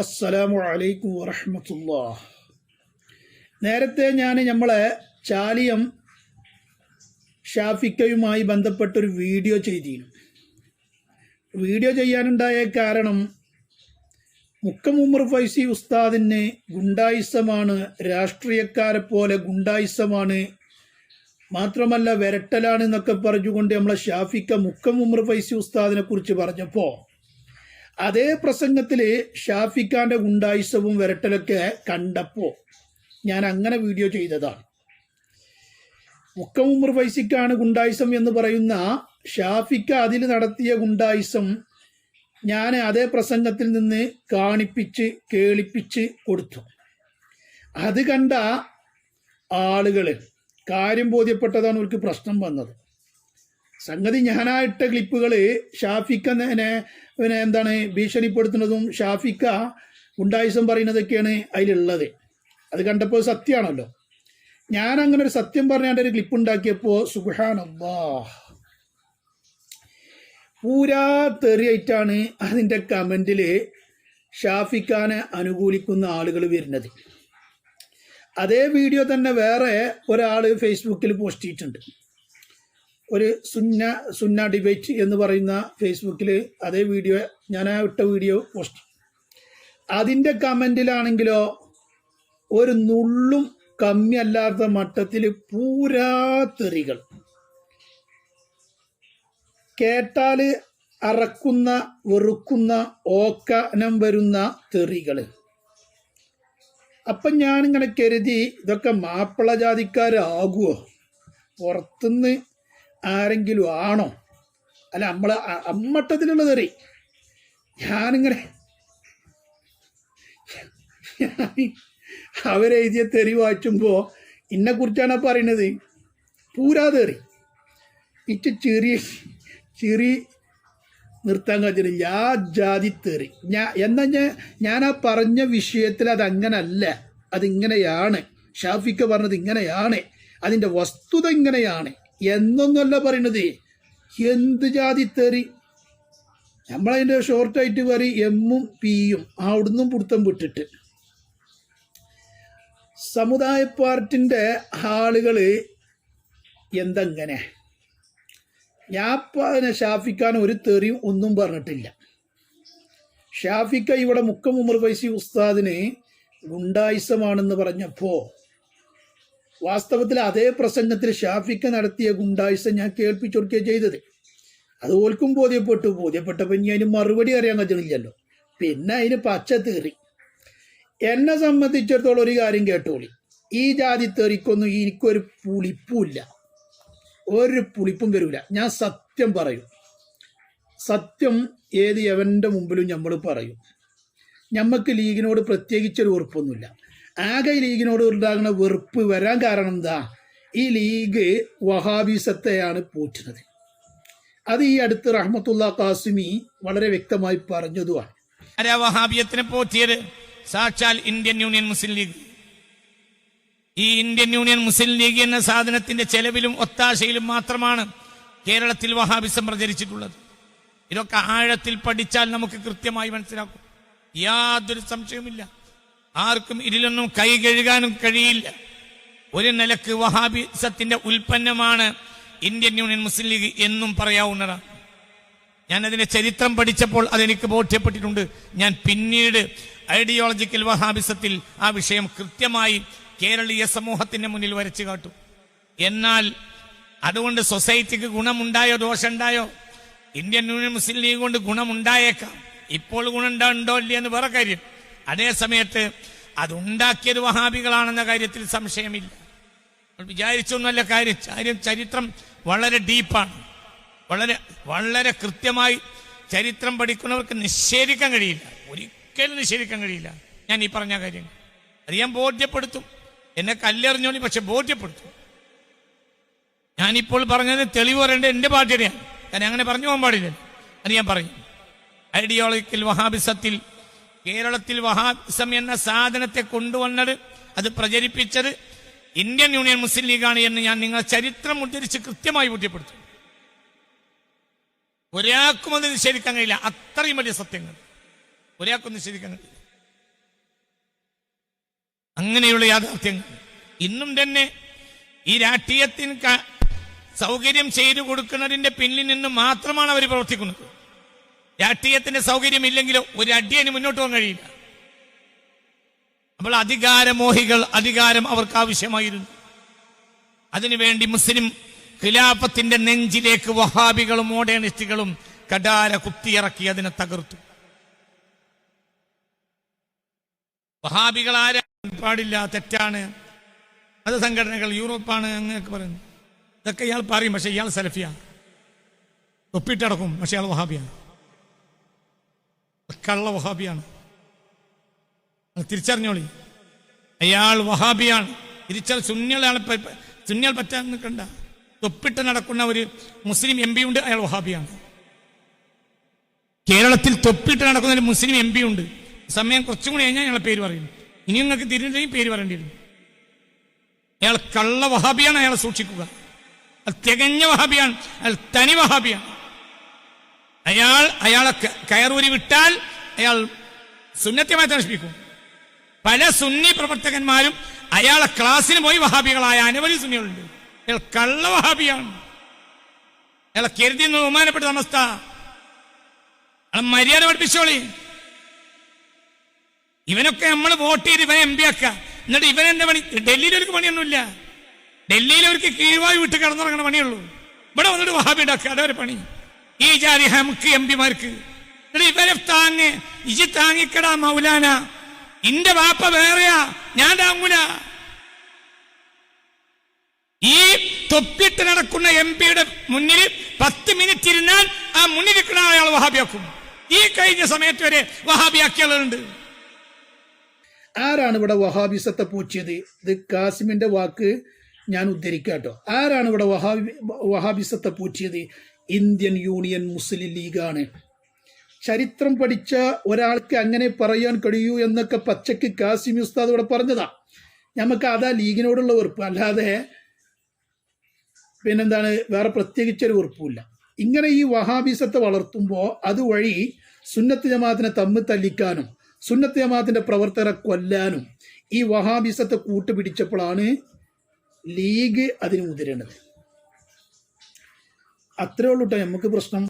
അസ്സലാമു അലൈക്കും വറഹമത്തുല്ലാ നേരത്തെ ഞാൻ നമ്മളെ ചാലിയം ഷാഫിക്കയുമായി ബന്ധപ്പെട്ടൊരു വീഡിയോ ചെയ്തിരുന്നു വീഡിയോ ചെയ്യാനുണ്ടായ കാരണം മുക്കം ഉമർ ഫൈസി ഉസ്താദിന് ഗുണ്ടായിസമാണ് രാഷ്ട്രീയക്കാരെ പോലെ ഗുണ്ടായിസമാണ് മാത്രമല്ല വിരട്ടലാണ് എന്നൊക്കെ പറഞ്ഞുകൊണ്ട് നമ്മളെ ഷാഫിക്ക മുക്കം ഉമർ ഫൈസി ഉസ്താദിനെ കുറിച്ച് പറഞ്ഞപ്പോൾ അതേ പ്രസംഗത്തിൽ ഷാഫിഖാന്റെ ഗുണ്ടായിസവും വിരട്ടലൊക്കെ കണ്ടപ്പോൾ ഞാൻ അങ്ങനെ വീഡിയോ ചെയ്തതാണ് മുക്കം ഉമർ ഫൈസിക്കാണ് ഗുണ്ടായിസം എന്ന് പറയുന്ന ഷാഫിക്ക അതിൽ നടത്തിയ ഗുണ്ടായിസം ഞാൻ അതേ പ്രസംഗത്തിൽ നിന്ന് കാണിപ്പിച്ച് കേളിപ്പിച്ച് കൊടുത്തു. അത് കണ്ട ആളുകൾ കാര്യം ബോധ്യപ്പെട്ടതാണ് അവർക്ക് പ്രശ്നം വന്നത്. സംഗതി ഞാനായിട്ട ക്ലിപ്പുകൾ ഷാഫിക്ക പിന്നെ എന്താണ് ഭീഷണിപ്പെടുത്തുന്നതും ഷാഫിക്ക ഉണ്ടായുസം പറയുന്നതൊക്കെയാണ് അതിലുള്ളത്. അത് കണ്ടപ്പോൾ സത്യമാണല്ലോ ഞാൻ അങ്ങനെ ഒരു സത്യം പറഞ്ഞാണ്ട് ഒരു ക്ലിപ്പ് ഉണ്ടാക്കിയപ്പോൾ അബ്ബാ പൂരാ തെറിയായിട്ടാണ് അതിന്റെ കമന്റിൽ ഷാഫിക്കാനെ അനുകൂലിക്കുന്ന ആളുകൾ വരുന്നത്. അതേ വീഡിയോ തന്നെ വേറെ ഒരാൾ ഫേസ്ബുക്കിൽ പോസ്റ്റ് ചെയ്തിട്ടുണ്ട്. ഒരു സുന്ന സുന്ന ഡിബേറ്റ് എന്ന് പറയുന്ന ഫേസ്ബുക്കിൽ അതേ വീഡിയോ ഞാൻ ആ ഇട്ട വീഡിയോ പോസ്റ്റ് അതിന്റെ കമന്റിലാണെങ്കിലോ ഒരു നുള്ളും കമ്മിയല്ലാത്ത മട്ടത്തിൽ പൂരാ തെറികൾ. കേട്ടാൽ അറക്കുന്ന വെറുക്കുന്ന ഓക്കാനം വരുന്ന തെറികൾ അപ്പം ഞാനിങ്ങനെ കരുതി ഇതൊക്കെ മാപ്പിള ജാതിക്കാരാകുമോ പുറത്തുനിന്ന് ആരെങ്കിലും ആണോ? അല്ല നമ്മൾ അമ്മട്ടത്തിലുള്ള തെറി ഞാനിങ്ങനെ അവരെഴുതിയ തെറി വായിച്ചുമ്പോൾ ഇന്നെ കുറിച്ചാണ് പറയണത്? പൂരാ തെറി ഇച്ച് ചെറിയ ചെറി നിർത്താൻ കഴിഞ്ഞില്ല ആ ജാതി തെറി. ഞാൻ എന്നാ ഞാൻ ഞാൻ ആ പറഞ്ഞ വിഷയത്തിൽ അതങ്ങനല്ല. അതിങ്ങനെയാണ്. ഷാഫിക്ക് പറഞ്ഞത് ഇങ്ങനെയാണ്. അതിന്റെ വസ്തുത ഇങ്ങനെയാണ്. എന്നൊന്നുമല്ല പറയണത്. എന്ത് ജാതി തെറി? നമ്മളതിന്റെ ഷോർട്ടായിട്ട് പറയും എമ്മും പിയും അവിടുന്നും പിടുത്തം വിട്ടിട്ട്. സമുദായ പാർട്ടിന്റെ ആളുകൾ എന്തെങ്ങനെ? ഞാൻ ഷാഫിക്കാൻ ഒരു തെറിയും ഒന്നും പറഞ്ഞിട്ടില്ല. ഷാഫിക്ക ഇവിടെ മുക്കം ഉമർ ഫൈസി ഉസ്താദിന് ഗുണ്ടായുസമാണെന്ന് പറഞ്ഞപ്പോൾ വാസ്തവത്തിൽ അതേ പ്രസംഗത്തിൽ ഷാഫിക്ക് നടത്തിയ ഗുണ്ടായിസം ഞാൻ കേൾപ്പിച്ചൊടുക്കുകയാണ് ചെയ്തത്. അത് ഓൽക്കും ബോധ്യപ്പെട്ടു. ബോധ്യപ്പെട്ടപ്പോൾ ഇനി അതിന് മറുപടി അറിയാൻ കഴിയണില്ലല്ലോ പിന്നെ അതിന് പച്ച തീറി. എന്നെ സംബന്ധിച്ചിടത്തോളം ഒരു കാര്യം കേട്ടോളി. ഈ ജാതി തെറിക്കൊന്നും എനിക്കൊരു പുളിപ്പുമില്ല. ഒരു പുളിപ്പും വരില്ല ഞാൻ സത്യം പറയും. സത്യം ഏത് എവന്റെ മുമ്പിലും നമ്മൾ പറയും. ഞമ്മക്ക് ലീഗിനോട് പ്രത്യേകിച്ചൊരു വെറുപ്പൊന്നുമില്ല ആകെ ലീഗിനോട് ഉണ്ടാകുന്ന വെറുപ്പ് വരാൻ കാരണം എന്താ? ഈ ലീഗ് വഹാബിസത്തെയാണ് പോറ്റുന്നത്. അത് ഈ അടുത്ത് റഹ്മത്തുള്ള കാസിമി വളരെ വ്യക്തമായി പറഞ്ഞതുമാണ്. വഹാബിയത്തിനെ പോറ്റിയത്? സാക്ഷാൽ ഇന്ത്യൻ യൂണിയൻ മുസ്ലിം ലീഗ്. ഈ ഇന്ത്യൻ യൂണിയൻ മുസ്ലിം ലീഗ് എന്ന സാധനത്തിന്റെ ചെലവിലും ഒത്താശയിലും മാത്രമാണ് കേരളത്തിൽ വഹാബിസം പ്രചരിച്ചിട്ടുള്ളത്. ഇതൊക്കെ ആഴത്തിൽ പഠിച്ചാൽ നമുക്ക് കൃത്യമായി മനസ്സിലാക്കും. യാതൊരു സംശയവുമില്ല. ആർക്കും ഇതിലൊന്നും കൈ കഴുകാനും കഴിയില്ല. ഒരു നിലയ്ക്ക് വഹാബിസത്തിന്റെ ഉൽപ്പന്നമാണ് ഇന്ത്യൻ യൂണിയൻ മുസ്ലിം ലീഗ് എന്നും പറയാവുന്നതാണ്. ഞാൻ അതിന്റെ ചരിത്രം പഠിച്ചപ്പോൾ അതെനിക്ക് ബോധ്യപ്പെട്ടിട്ടുണ്ട്. ഞാൻ പിന്നീട് ഐഡിയോളജിക്കൽ വഹാബിസത്തിൽ ആ വിഷയം കൃത്യമായി കേരളീയ സമൂഹത്തിന്റെ മുന്നിൽ വരച്ചു കാട്ടും. എന്നാൽ അതുകൊണ്ട് സൊസൈറ്റിക്ക് ഗുണമുണ്ടായോ ദോഷമുണ്ടായോ? ഇന്ത്യൻ യൂണിയൻ മുസ്ലിം ലീഗ് കൊണ്ട് ഗുണമുണ്ടായേക്കാം. ഇപ്പോൾ ഗുണമുണ്ടോ ഇല്ലയോ എന്ന് വേറെ കാര്യം. അതേ സമയത്ത് അതുണ്ടാക്കിയത് വഹാബികളാണെന്ന കാര്യത്തിൽ സംശയമില്ല. വിചാരിച്ചൊന്നുമല്ല കാര്യം. കാര്യം ചരിത്രം വളരെ ഡീപ്പാണ്. വളരെ വളരെ കൃത്യമായി ചരിത്രം പഠിക്കുന്നവർക്ക് നിഷേധിക്കാൻ കഴിയില്ല. ഒരിക്കലും നിഷേധിക്കാൻ കഴിയില്ല. ഞാൻ ഈ പറഞ്ഞ കാര്യങ്ങൾ അത് ഞാൻ ബോധ്യപ്പെടുത്തും. എന്നെ കല്ലെറിഞ്ഞോളി പക്ഷെ ബോധ്യപ്പെടുത്തും. ഞാനിപ്പോൾ പറഞ്ഞത് തെളിവ് പറയേണ്ടത് എന്റെ പാർട്ടിയുടെയാണ് ഞാൻ അങ്ങനെ പറഞ്ഞു പോകാൻ പാടില്ല അത് ഞാൻ പറയും ഐഡിയോളജിക്കൽ വഹാബിസത്തിൽ കേരളത്തിൽ വഹാബിസം എന്ന സാധനത്തെ കൊണ്ടുവന്നത് അത് പ്രചരിപ്പിച്ചത് ഇന്ത്യൻ യൂണിയൻ മുസ്ലിം ലീഗാണ് എന്ന് ഞാൻ നിങ്ങൾ ചരിത്രം ഉദ്ധരിച്ച് കൃത്യമായി ബോധ്യപ്പെടുത്തും. ഒരാൾക്കും അത് നിഷേധിക്കാൻ കഴിയില്ല. അത്രയും വലിയ സത്യങ്ങൾ. ഒരാൾക്കും നിഷേധിക്കാൻ കഴിയില്ല. അങ്ങനെയുള്ള യാഥാർത്ഥ്യങ്ങൾ. ഇന്നും തന്നെ ഈ രാഷ്ട്രീയത്തിന് സൗകര്യം ചെയ്തു കൊടുക്കുന്നതിന്റെ പിന്നിൽ നിന്ന് മാത്രമാണ് അവർ പ്രവർത്തിക്കുന്നത്. രാഷ്ട്രീയത്തിന്റെ സൗകര്യമില്ലെങ്കിലോ ഒരു അടിയന് മുന്നോട്ട് പോകാൻ കഴിയില്ല. അപ്പോൾ അധികാരമോഹികൾ അധികാരം അവർക്ക് ആവശ്യമായിരുന്നു. അതിനുവേണ്ടി മുസ്ലിം ഖിലാഫത്തിന്റെ നെഞ്ചിലേക്ക് വഹാബികളും മോഡേണിസ്റ്റുകളും കടാര കുത്തിയിറക്കി അതിനെ തകർത്തു. വഹാബികൾ ആരാ? പാടില്ല തെറ്റാണ്. അത് സംഘടനകൾ യൂറോപ്പാണ് അങ്ങനെയൊക്കെ പറയുന്നു ഇതൊക്കെ ഇയാൾ പറയും പക്ഷെ ഇയാൾ സെലഫിയാണ്. ഒപ്പിട്ടടക്കും പക്ഷെ ഇയാൾ വഹാബിയാണ്. കള്ള വഹാബിയാണ്. തിരിച്ചറിഞ്ഞോളി. അയാൾ വഹാബിയാണ്. തിരിച്ചാൽ സുന്യളാണ് സുന്യൽ പറ്റാൻ നിൽക്കണ്ട. തൊപ്പിട്ട് നടക്കുന്ന ഒരു മുസ്ലിം എം പി ഉണ്ട് അയാൾ വഹാബിയാണ്. കേരളത്തിൽ തൊപ്പിട്ട് നടക്കുന്ന ഒരു മുസ്ലിം എം പി ഉണ്ട്. സമയം കുറച്ചും കൂടി കഴിഞ്ഞാൽ ഞങ്ങളെ പേര് പറയും ഇനി നിങ്ങൾക്ക് തിരിഞ്ഞെങ്കിൽ പേര് പറയേണ്ടി വരും അയാൾ കള്ള വഹാബിയാണ് അയാളെ സൂക്ഷിക്കുക. അത് തികഞ്ഞ വഹാബിയാണ് അയാൾ തനി വഹാബിയാണ്. അയാൾ അയാളെ കയറൂരി വിട്ടാൽ അയാൾ സുന്നത്യമായി നശിപ്പിക്കും പല സുന്നി പ്രവർത്തകന്മാരും അയാളെ ക്ലാസ്സിന് പോയി വഹാബികളായ അനവധി സുന്നികളുണ്ട്. അയാൾ കള്ള വഹാബിയാണ്. അയാളെ കരുതി ബഹുമാനപ്പെട്ട സമസ്ത. അയാളെ മര്യാദ പഠിപ്പിച്ചോളി. ഇവനൊക്കെ നമ്മൾ വോട്ട് ചെയ്ത് ഇവനെ എം പി ആക്ക എന്നിട്ട് ഇവൻ എന്റെ പണി? ഡൽഹിയിൽ ഒരു പണിയൊന്നുമില്ല. ഡൽഹിയിൽ അവർക്ക് കീഴ്വായി വിട്ട് കടന്നിറങ്ങണ പണിയുള്ളൂ. ഇവിടെ വന്നിട്ട് വഹാബി ഉണ്ടാക്കുക. അതവരെ പണി. ഈ ജാതി ഹമുക്ക് എം പിമാർക്ക് ഇവരെ താങ്ങ് ഇജി താങ്ങിക്കടാ മൗലാന. ഇന്റെ വാപ്പ വേറെയാ ഞാൻ താങ്ങൂല. ഈ തൊപ്പിട്ട് നടക്കുന്ന എം പിയുടെ മുന്നിൽ പത്ത് മിനിറ്റ് ഇരുന്നാൽ ആ മുന്നിൽ നിൽക്കുന്ന അയാൾ വഹാബിയാക്കും. ഈ കഴിഞ്ഞ സമയത്ത് വരെ വഹാബിയാക്കിയാളുണ്ട്. ആരാണ് ഇവിടെ വഹാബിസത്തെ പൂച്ചിയത്? ഇത് കാസിമിന്റെ വാക്ക് ഞാൻ ഉദ്ധരിക്കാട്ടോ. ആരാണ് ഇവിടെ വഹാബി വഹാബിസത്തെ പൂച്ചിയത്? ഇന്ത്യൻ യൂണിയൻ മുസ്ലിം ലീഗാണ്. ചരിത്രം പഠിച്ച ഒരാൾക്ക് അങ്ങനെ പറയാൻ കഴിയൂ എന്നൊക്കെ പച്ചക്ക് കാസിം ഉസ്താദ് ഇവിടെ പറഞ്ഞതാ. നമുക്ക് അതാ ലീഗിനോടുള്ള വെറുപ്പ്. അല്ലാതെ പിന്നെന്താണ്? വേറെ പ്രത്യേകിച്ചൊരു വെറുപ്പില്ല ഇങ്ങനെ ഈ വഹാബിസത്തെ വളർത്തുമ്പോൾ അതുവഴി സുന്നത്ത് ജമാഅത്തിനെ തമ്മിൽ തല്ലിക്കാനും സുന്നത്ത് ജമാഅത്തിന്റെ പ്രവർത്തകരെ കൊല്ലാനും ഈ വഹാബിസത്തെ കൂട്ടുപിടിച്ചപ്പോഴാണ് ലീഗ് അതിന് മുതിരേണ്ടത്. അത്രേ ഉള്ളൂ കേട്ടോ നമുക്ക് പ്രശ്നം